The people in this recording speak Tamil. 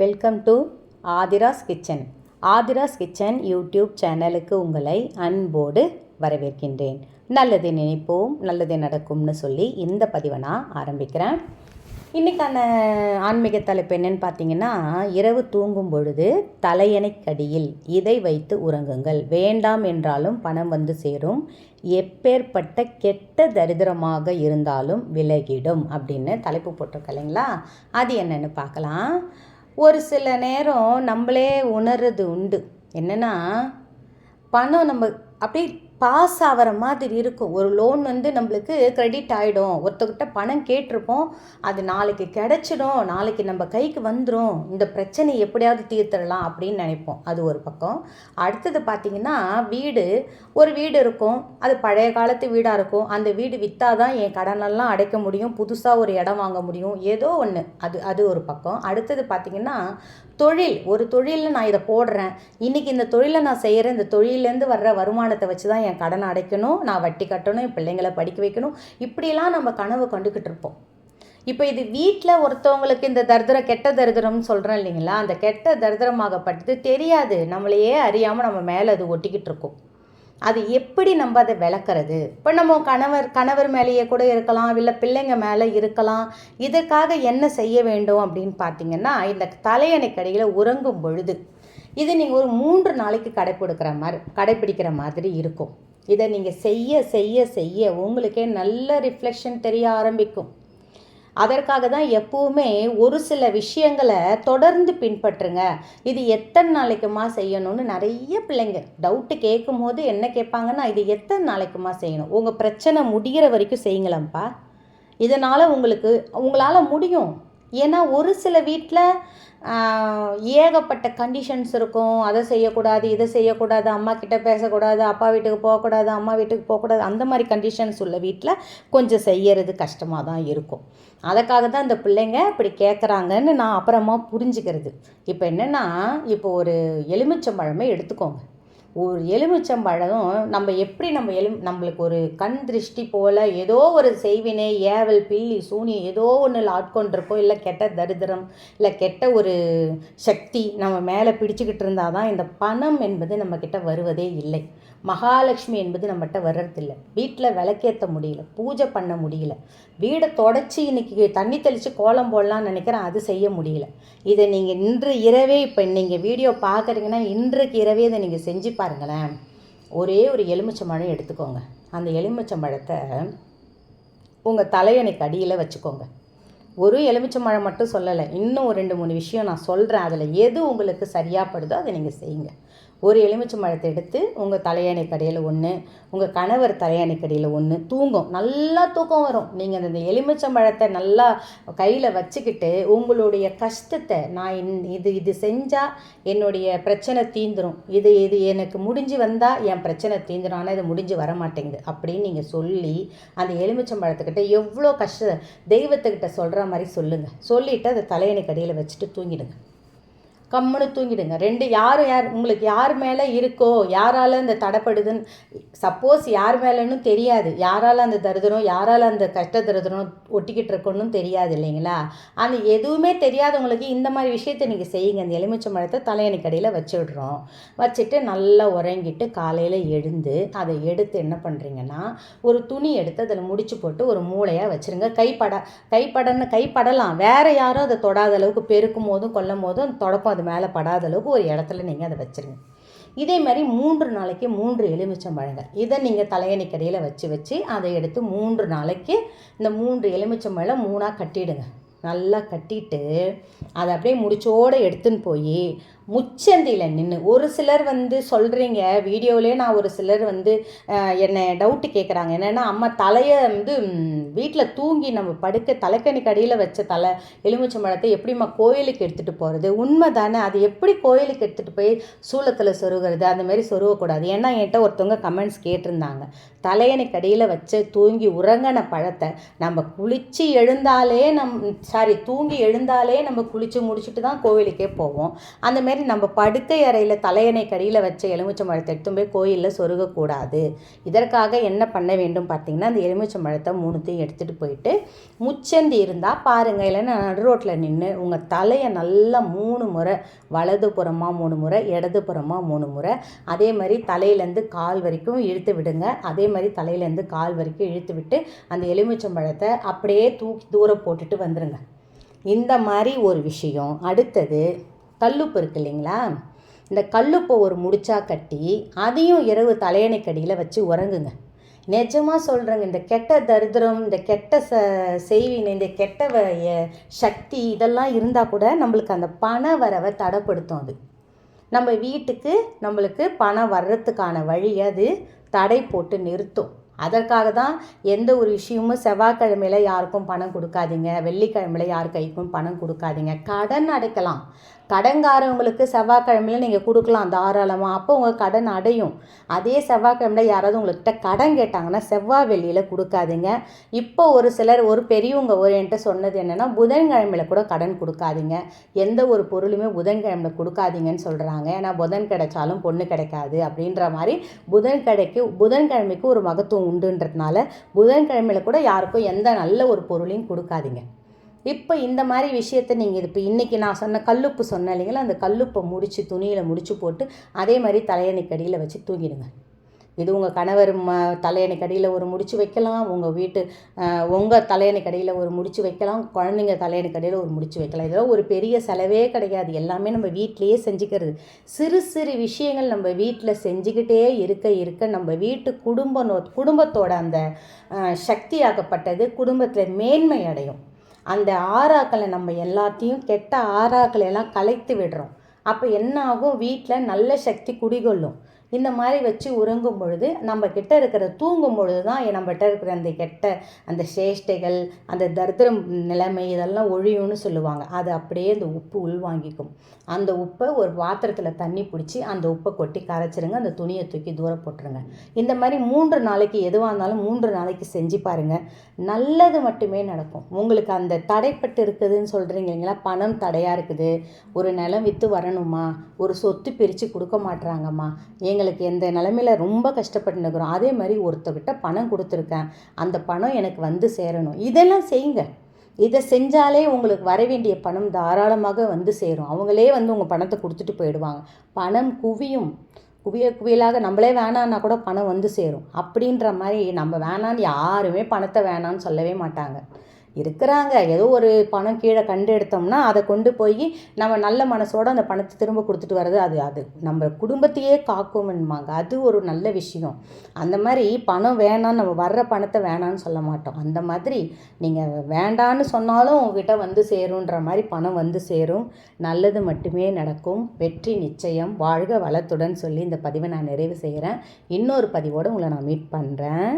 Welcome to Aadhira's kitchen Aadhira's kitchen YouTube சேனலுக்கு உங்களை அன்போடு வரவேற்கின்றேன். நல்லது நினைப்போம் நல்லது நடக்கும்னு சொல்லி இந்த பதிவை நான் ஆரம்பிக்கிறேன். இன்றைக்கான ஆன்மீக தலைப்பு என்னன்னு பார்த்தீங்கன்னா இரவு தூங்கும் பொழுது தலையணைக்கடியில் இதை வைத்து உறங்குங்கள். வேண்டாம் என்றாலும் பணம் வந்து சேரும். எப்பேற்பட்ட கெட்ட தரித்திரமாக இருந்தாலும் விலகிடும் அப்படின்னு தலைப்பு போட்டிருக்க இல்லைங்களா? அது என்னென்னு பார்க்கலாம். ஒரு சில நேரம் நம்மளே உணர்றது உண்டு. என்னென்னா பணம் நம்ம அப்படியே பாஸ் ஆகிற மாதிரி இருக்கும். ஒரு லோன் வந்து நம்மளுக்கு க்ரெடிட் ஆகிடும் ஒருத்தர்கிட்ட பணம் கேட்டிருப்போம். அது நாளைக்கு கிடச்சிடும். நாளைக்கு நம்ம கைக்கு வந்துடும் இந்த பிரச்சனையை எப்படியாவது தீர்த்துடலாம் அப்படின்னு நினைப்போம். அது ஒரு பக்கம். அடுத்தது பார்த்திங்கன்னா வீடு. ஒரு வீடு இருக்கும். அது பழைய காலத்து வீடாக இருக்கும். அந்த வீடு விற்றா தான் என் கடனெல்லாம் அடைக்க முடியும். புதுசாக ஒரு இடம் வாங்க முடியும். ஏதோ ஒன்று அது அது ஒரு பக்கம். அடுத்தது பார்த்திங்கன்னா தொழில். ஒரு தொழிலில் நான் இதை போடுறேன். இன்றைக்கி இந்த தொழிலை நான் செய்கிறேன் இந்த தொழிலேருந்து வர்ற வருமானத்தை வச்சு தான் என் கடனை அடைக்கணும் நான் வட்டி கட்டணும் என் பிள்ளைங்களை படிக்க வைக்கணும். இப்படிலாம் நம்ம கனவு கண்டுக்கிட்டு இருப்போம். இப்போ இது வீட்டில் ஒருத்தவங்களுக்கு இந்த தரித்திரம் கெட்ட தரித்திரம்னு சொல்கிறேன் இல்லைங்களா? அந்த கெட்ட தரித்திரமாகப்பட்டது தெரியாது. நம்மளையே அறியாமல் நம்ம மேலே அது ஒட்டிக்கிட்டு இருக்கோம். அது எப்படி நம்ம அதை விளக்குறது? இப்போ நம்ம கணவர் கணவர் மேலேயே கூட இருக்கலாம் இல்லை பிள்ளைங்க மேலே இருக்கலாம். இதற்காக என்ன செய்ய வேண்டும் அப்படின்னு பார்த்தீங்கன்னா இந்த தலையணைக்கடியில் உறங்கும் பொழுது இது நீங்கள் ஒரு மூன்று நாளைக்கு கடைப்பிடிக்கிற மாதிரி கடைப்பிடிக்கிற மாதிரி இருக்கும். இதை நீங்கள் செய்ய செய்ய செய்ய உங்களுக்கே நல்ல ரிஃப்ளெக்ஷன் தெரிய ஆரம்பிக்கும். அதற்காக தான் எப்போவுமே ஒரு சில விஷயங்களை தொடர்ந்து பின்பற்றுங்க. இது எத்தனை நாளைக்குமா செய்யணும்னு நிறைய பிள்ளைங்க டவுட்டு கேட்கும் போது என்ன கேட்பாங்கன்னா இது எத்தனை நாளைக்குமா செய்யணும்? உங்கள் பிரச்சனை முடிகிற வரைக்கும் செய்யுங்களேன்ப்பா. இதனால் உங்களுக்கு உங்களால் முடியும். ஏன்னா ஒரு சில வீட்டில் ஏகப்பட்ட கண்டிஷன்ஸ் இருக்கும். அதை செய்யக்கூடாது இதை செய்யக்கூடாது அம்மா கிட்ட பேசக்கூடாது அப்பா வீட்டுக்கு போகக்கூடாது அம்மா வீட்டுக்கு போகக்கூடாது அந்த மாதிரி கண்டிஷன்ஸ் உள்ள வீட்டில் கொஞ்சம் செய்யறது கஷ்டமாக தான் இருக்கும். அதுக்காக தான் இந்த பிள்ளைங்க இப்படி கேட்குறாங்கன்னு நான் அப்புறமா புரிஞ்சுக்கிறது. இப்போ என்னென்னா இப்போ ஒரு எலுமிச்சம்பழமே எடுத்துக்கோங்க. ஒரு எலுமிச்சம்பழம் நம்ம எப்படி நம்ம எலும் நம்மளுக்கு ஒரு கண் திருஷ்டி போல் ஏதோ ஒரு செய்வினை ஏவல் பில்லி சூனியம் ஏதோ ஒன்றில் ஆட்கொண்டிருக்கோம் இல்லை கெட்ட தரித்திரம் இல்லை கெட்ட ஒரு சக்தி நம்ம மேலே பிடிச்சிக்கிட்டு இருந்தால் தான் இந்த பணம் என்பது நம்மக்கிட்ட வருவதே இல்லை. மகாலட்சுமி என்பது நம்மகிட்ட வர்றதில்லை. வீட்டில் விளக்கேற்ற முடியல பூஜை பண்ண முடியல. வீடை தொடச்சி இன்றைக்கி தண்ணி தெளித்து கோலம் போடலான்னு நினைக்கிறேன் அது செய்ய முடியல. இதை நீங்கள் இன்று இரவே இப்போ நீங்கள் வீடியோ பார்க்குறீங்கன்னா இன்றைக்கு இரவே இதை நீங்கள் செஞ்சு பாருங்களேன். ஒரே ஒரு எலுமிச்சம்பழம் எடுத்துக்கோங்க. அந்த எலுமிச்சம்பழத்தை உங்கள் தலையணைக்கு அடியில் வச்சுக்கோங்க. ஒரு எலுமிச்சம்பழம் மட்டும் சொல்லலை இன்னும் ஒரு ரெண்டு மூணு விஷயம் நான் சொல்கிறேன் அதில் எது உங்களுக்கு சரியாகப்படுதோ அதை நீங்கள் செய்யுங்க. ஒரு எலுமிச்சை பழத்தை எடுத்து உங்கள் தலையணை கடையில் ஒன்று உங்கள் கணவர் தலையணை கடையில் ஒன்று தூங்கும். நல்லா தூக்கம் வரும். நீங்கள் அந்த எலுமிச்சம்பழத்தை நல்லா கையில் வச்சுக்கிட்டு உங்களுடைய கஷ்டத்தை நான் இன் இது இது செஞ்சால் என்னுடைய பிரச்சனை தீந்துடும் இது இது எனக்கு முடிஞ்சு வந்தால் என் பிரச்சனை தீந்துடும் ஆனால் இது முடிஞ்சு வர மாட்டேங்குது அப்படின்னு நீங்கள் சொல்லி அந்த எலுமிச்சம்பழத்துக்கிட்ட எவ்வளோ கஷ்ட தெய்வத்துக்கிட்ட சொல்கிற மாதிரி சொல்லுங்கள் சொல்லிவிட்டு அதை தலையணை கடையில் வச்சுட்டு தூங்கிடுங்க. கம்முன்னு தூங்கிடுங்க. ரெண்டு யார் யார் உங்களுக்கு யார் மேலே இருக்கோ யாரால் அந்த தடைப்படுதுன்னு சப்போஸ் யார் மேலேன்னு தெரியாது. யாரால் அந்த தருதனும் யாரால் அந்த கஷ்ட தரித்திரம் ஒட்டிக்கிட்டு இருக்கணும் தெரியாது இல்லைங்களா? அந்த எதுவுமே தெரியாதவங்களுக்கு இந்த மாதிரி விஷயத்தை நீங்கள் செய்யுங்க. அந்த எலுமிச்சை மரத்தை தலையணி கடையில் வச்சு விட்றோம் வச்சுட்டு நல்லா உறங்கிட்டு காலையில் எழுந்து அதை எடுத்து என்ன பண்ணுறீங்கன்னா ஒரு துணி எடுத்து அதில் முடிச்சு போட்டு ஒரு மூளையாக வச்சுருங்க. கைப்பட கைப்படன்னு கைப்படலாம். வேறு யாரும் அதை தொடாத அளவுக்கு பெருக்கும் போதும் கொல்லும் போதும் தொடப்பம் அது மேலே படாத அளவுக்கு ஒரு இடத்துல நீங்கள் அதை வச்சுருங்க. இதே மாதிரி மூன்று நாளைக்கு மூன்று எலுமிச்சம் பழங்கள். இதை நீங்கள் தலையணிக்கடையில் வச்சு வச்சு அதை எடுத்து மூன்று நாளைக்கு இந்த மூன்று எலுமிச்சம் பழம் மூணாக கட்டிடுங்க. நல்லா கட்டிட்டு அதை அப்படியே முடிச்சோடு எடுத்துன்னு போய் முச்சந்தியில் நின்று ஒரு சிலர் வந்து சொல்கிறீங்க வீடியோவிலே நான் ஒரு சிலர் வந்து என்னை டவுட்டு கேட்குறாங்க என்னென்னா அம்மா தலையை வந்து வீட்டில் தூங்கி நம்ம படுக்க தலைக்கணிக்கு அடியில் வச்ச தலை எலுமிச்சை மழத்தை எப்படிம்மா கோயிலுக்கு எடுத்துகிட்டு போகிறது உண்மை தானே அது எப்படி கோயிலுக்கு எடுத்துகிட்டு போய் சூளத்தில் சொருகிறது? அந்த மாதிரி சொருகக்கூடாது. ஏன்னா என்கிட்ட ஒருத்தவங்க கமெண்ட்ஸ் கேட்டிருந்தாங்க. தலையணைக்கு அடியில் வச்ச தூங்கி உறங்கின பழத்தை நம்ம குளித்து எழுந்தாலே நம் சாரி தூங்கி எழுந்தாலே நம்ம குளித்து முடிச்சுட்டு தான் கோவிலுக்கே போவோம். அந்த மாதிரி மாதிரி நம்ம படுக்கை அறையில் தலையணை கடியில் வச்ச எலுமிச்சம்பழத்தை எடுத்துன்னு போய் கோயிலில் சொருகக்கூடாது. இதற்காக என்ன பண்ண வேண்டும் பார்த்தீங்கன்னா அந்த எலுமிச்சம்பழத்தை மூணுத்தையும் எடுத்துகிட்டு போயிட்டு முச்சந்தி இருந்தால் பாருங்கள் இல்லைன்னா நடு ரோட்டில் நின்று உங்கள் தலையை நல்லா மூணு முறை வலதுபுறமாக மூணு முறை இடதுபுறமாக மூணு முறை அதே மாதிரி தலையிலேருந்து கால் வரைக்கும் இழுத்து விடுங்க. அதே மாதிரி தலையிலேருந்து கால் வரைக்கும் இழுத்து விட்டு அந்த எலுமிச்சம்பழத்தை அப்படியே தூக்கி தூரம் போட்டுட்டு வந்துடுங்க இந்த மாதிரி ஒரு விஷயம். அடுத்தது கல்லுப்பு இருக்கு இல்லைங்களா? இந்த கல்லுப்பை ஒரு முடிச்சா கட்டி அதையும் இரவு தலையணைக்கடியில் வச்சு உறங்குங்க. நிஜமாக சொல்கிறேங்க இந்த கெட்ட தரித்திரம் இந்த கெட்ட ச செய்வினை இந்த கெட்ட சக்தி இதெல்லாம் இருந்தால் கூட நம்மளுக்கு அந்த பண வரவை தடைப்படுத்தும் அது. நம்ம வீட்டுக்கு நம்மளுக்கு பணம் வர்றதுக்கான வழியை அது தடை போட்டு நிறுத்தும். அதற்காக தான் எந்த ஒரு விஷயமும் செவ்வாய்க்கிழமையில் யாருக்கும் பணம் கொடுக்காதீங்க வெள்ளிக்கிழமையில் யார் கைக்கும் பணம் கொடுக்காதீங்க. கடன் அடைக்கலாம். கடன்காரவங்களுக்கு செவ்வாய்க்கிழமையில நீங்கள் கொடுக்கலாம் தாராளமாக அப்போ உங்கள் கடன் அடையும். அதே செவ்வாய்க்கிழமையில் யாராவது உங்கள்கிட்ட கடன் கேட்டாங்கன்னா செவ்வாய் வெள்ளியில் கொடுக்காதீங்க. இப்போ ஒரு சிலர் ஒரு பெரியவங்க ஒரு என்கிட்ட சொன்னது என்னென்னா புதன்கிழமையில் கூட கடன் கொடுக்காதீங்க. எந்த ஒரு பொருளுமே புதன்கிழமையில் கொடுக்காதீங்கன்னு சொல்கிறாங்க ஏன்னா புதன் கிடைச்சாலும் பொண்ணு கிடைக்காது அப்படின்ற மாதிரி புதன் கிடைக்கு புதன்கிழமைக்கு ஒரு மகத்துவம் உண்டுன்றதுனால புதன்கிழமையில் கூட யாருக்கும் எந்த நல்ல ஒரு பொருளையும் கொடுக்காதீங்க. இப்போ இந்த மாதிரி விஷயத்த நீங்கள் இப்போ இன்றைக்கி நான் சொன்ன கல்லுப்பு சொன்னேன் இல்லைங்களா? அந்த கல்லுப்பை முடித்து துணியில் முடிச்சு போட்டு அதே மாதிரி தலையணைக்கடியில் வச்சு தூங்கிடுங்க. இது உங்கள் கணவர் ம தலையணைக்கடியில் ஒரு முடிச்சு வைக்கலாம். உங்கள் வீட்டு உங்கள் தலையணைக்கடியில் ஒரு முடிச்சு வைக்கலாம். குழந்தைங்க தலையணைக்கடியில் ஒரு முடிச்சு வைக்கலாம். இதெல்லாம் ஒரு பெரிய செலவே கிடையாது. எல்லாமே நம்ம வீட்டிலையே செஞ்சுக்கிறது. சிறு சிறு விஷயங்கள் நம்ம வீட்டில் செஞ்சுக்கிட்டே இருக்க இருக்க நம்ம வீட்டு குடும்ப நோ குடும்பத்தோட அந்த சக்தியாக்கப்பட்டது குடும்பத்தில் மேன்மை அடையும். அந்த ஆறாக்களை நம்ம எல்லாத்தையும் கெட்ட ஆறாக்களை எல்லாம் கலைத்து விடுறோம். அப்போ என்ன ஆகும்? வீட்டில் நல்ல சக்தி குடிகொள்ளும். இந்த மாதிரி வச்சு உறங்கும் பொழுது நம்ம கிட்ட இருக்கிற தூங்கும் பொழுது தான் நம்மகிட்ட இருக்கிற அந்த கெட்ட அந்த சேஷ்டைகள் அந்த தரித்திரம் நிலைமை இதெல்லாம் ஒழியும்னு சொல்லுவாங்க. அது அப்படியே அந்த உப்பு உள்வாங்கிக்கும். அந்த உப்பை ஒரு பாத்திரத்தில் தண்ணி பிடிச்சி அந்த உப்பை கொட்டி கரைச்சிருங்க. அந்த துணியை தூக்கி தூர போட்டுருங்க. இந்த மாதிரி மூன்று நாளைக்கு எதுவாக இருந்தாலும் மூன்று நாளைக்கு செஞ்சு பாருங்கள் நல்லது மட்டுமே நடக்கும். உங்களுக்கு அந்த தடைப்பட்டு இருக்குதுன்னு சொல்கிறீங்க இல்லைங்களா? பணம் தடையாக இருக்குது. ஒரு நிலம் விற்று வரணுமா? ஒரு சொத்து பிரித்து கொடுக்க மாட்டுறாங்கம்மா மாட்றாங்கம்மா எங்களுக்கு எந்த நிலமையில ரொம்ப கஷ்டப்பட்டுருக்குறோம் அதே மாதிரி ஒருத்தர்கிட்ட பணம் கொடுத்துருக்கேன். அந்த பணம் எனக்கு வந்து சேரணும். இதெல்லாம் செய்யுங்க. இதை செஞ்சாலே உங்களுக்கு வர வேண்டிய பணம் தாராளமாக வந்து சேரும். அவங்களே வந்து உங்கள் பணத்தை கொடுத்துட்டு போயிடுவாங்க. பணம் குவியும். குவிய குவியலாக நம்மளே வேணான்னா கூட பணம் வந்து சேரும். அப்படின்ற மாதிரி நம்ம வேணான்னு யாருமே பணத்தை வேணான்னு சொல்லவே மாட்டாங்க. இருக்கிறாங்க. ஏதோ ஒரு பணம் கீழே கண்டு எடுத்தோம்னா அதை கொண்டு போய் நம்ம நல்ல மனசோட அந்த பணத்தை திரும்ப கொடுத்துட்டு வர்றது அது அது. நம்ம குடும்பத்தையே காக்கும்னுமாங்க அது ஒரு நல்ல விஷயம். அந்த மாதிரி பணம் வேணாம் நம்ம வர்ற பணத்தை வேணான்னு சொல்ல மாட்டோம். அந்த மாதிரி நீங்கள் வேண்டான்னு சொன்னாலும் உங்ககிட்ட வந்து சேருன்ற மாதிரி பணம் வந்து சேரும். நல்லது மட்டுமே நடக்கும். வெற்றி நிச்சயம். வாழ்க வளத்துடன் சொல்லி இந்த பதிவை நான் நிறைவு செய்கிறேன். இன்னொரு பதிவோடு உங்களை நான் மீட் பண்ணுறேன்